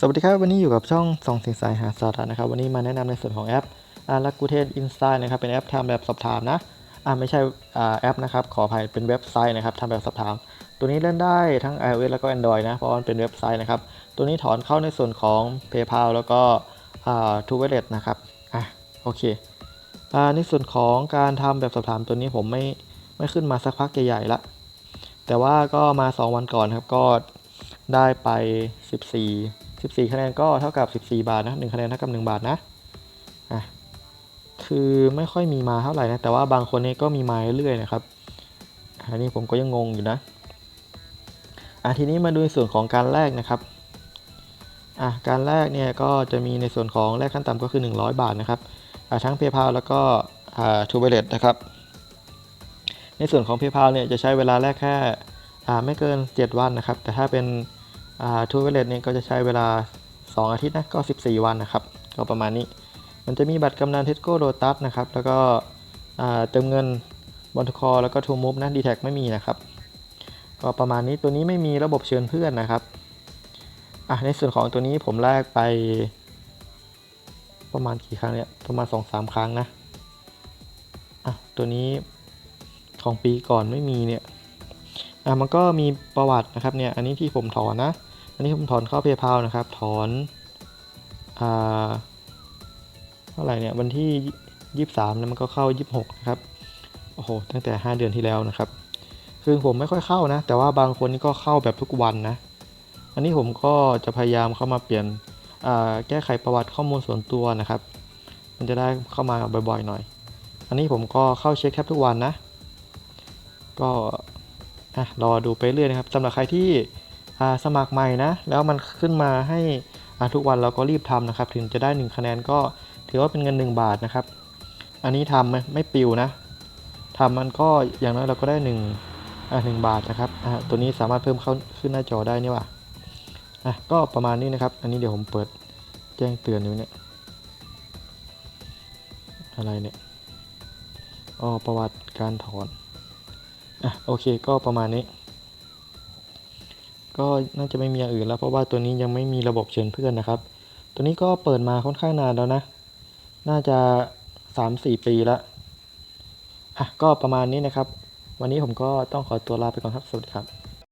สวัสดีครับ วันนี้อยู่กับช่องสองสิงสายหาสาระนะครับ วันนี้มาแนะนำในส่วนของแอปอารักูเทนอินสไซด์นะครับ เป็นแอปทำแบบสอบถามนะอ่าไม่ใช่อ่าแอปนะครับ ขออภัยเป็นเว็บไซต์นะครับทำแบบสอบถาม ตัวนี้เล่นได้ทั้ง iOS แล้วก็ Android นะ เพราะว่ามันเป็นเว็บไซต์นะครับ ตัวนี้ถอนเข้าในส่วนของ PayPal แล้วก็อ่า t w o Wallet นะครับอะโอเคอ่าในส่วนของการทำแบบสอบถามตัวนี้ผมไม่ไม่ขึ้นมาสักพักใหญ่ๆละแต่ว่าก็มา 2 วันก่อนครับก็ได้ไป 14 14 คะแนนก็เท่ากับ 14 บาทนะ1คะแนนเท่ากับ 1 บาทนะอะคือไม่ค่อยมีมาเท่าไหร่นะ แต่ว่าบางคนนี่ก็มีมาเรื่อยๆนะครับ อันนี้ผมก็ยังงงอยู่นะอะทีนี้มาดูในส่วนของการแลกนะครับอะการแลกเนี่ยก็จะมีในส่วนของแลกขั้นต่ำก็คือ 100 บาทนะครับอะทั้ง PayPal แล้วก็อ่า True Wallet นะครับ ในส่วนของ PayPal เนี่ยจะใช้เวลาแลกแค่อ่าไม่เกิน 7 วันนะครับ แต่ถ้าเป็น อ่า True Wallet เนี่ยก็จะใช้เวลา 2 อาทิตย์นะก็ 14 วันนะครับ ก็ประมาณนี้ มันจะมีบัตรกำนันเทสโก้โ t ตัสนะครับ แล้วก็เติมเงินบอลทคอแล้วก็ทูมูฟนะดีแท็ไม่มีนะครับ ก็ประมาณนี้ตัวนี้ไม่มีระบบเชิญเพื่อนนะครับอะในส่วนของตัวนี้ผมแลกไป ประมาณกี่ครั้งเนี่ยประมาณ 2-3 ครั้งนะอะตัวนี้ของปีก่อนไม่มีเนี่ย อะมันก็มีประวัตินะครับเนี่ยอันนี้ที่ผมถอนนะ อันนี้ผมถอนเข้า PayPal นะครับถอนอ่าเท่าไหร่เนี่ยวันที่ 23 แล้วมันก็เข้า 26 นะครับโอ้โหตั้งแต่ 5 เดือนที่แล้วนะครับ คือผมไม่ค่อยเข้านะ แต่ว่าบางคนนี่ก็เข้าแบบทุกวันนะ อันนี้ผมก็จะพยายามเข้ามาเปลี่ยนอ่าแก้ไขประวัติข้อมูลส่วนตัวนะครับ มันจะได้เข้ามาบ่อยๆหน่อย อันนี้ผมก็เข้าเช็คแทบทุกวันนะ ก็ อะรอดูไปเรื่อยนะครับสำหรับใครที่สมัครใหม่นะ แล้วมันขึ้นมาให้อาทุกวันเราก็รีบทำนะครับ ถึงจะได้ 1 คะแนนก็ถือว่าเป็นเงิน 1 บาทนะครับ อันนี้ทำไม่ไม่ปิวนะทำมันก็อย่างน้อยเราก็ได้1อ่าหบาทนะครับอ่าตัวนี้สามารถเพิ่มเข้าขึ้นหน้าจอได้นี่ว่าอะก็ประมาณนี้นะครับ อันนี้เดี๋ยวผมเปิดแจ้งเตือนอยู่เนี่ยอะไรเนี่ยอ๋อประวัติการถอน อะโอเคก็ประมาณนี้ ก็น่าจะไม่มีอย่างอื่นแล้วเพราะว่าตัวนี้ยังไม่มีระบบเชิญเพื่อนนะครับ ตัวนี้ก็เปิดมาค่อนข้างนานแล้วนะ น่าจะ 3-4 ปีละอะก็ประมาณนี้นะครับ วันนี้ผมก็ต้องขอตัวลาไปก่อนครับ สวัสดีครับ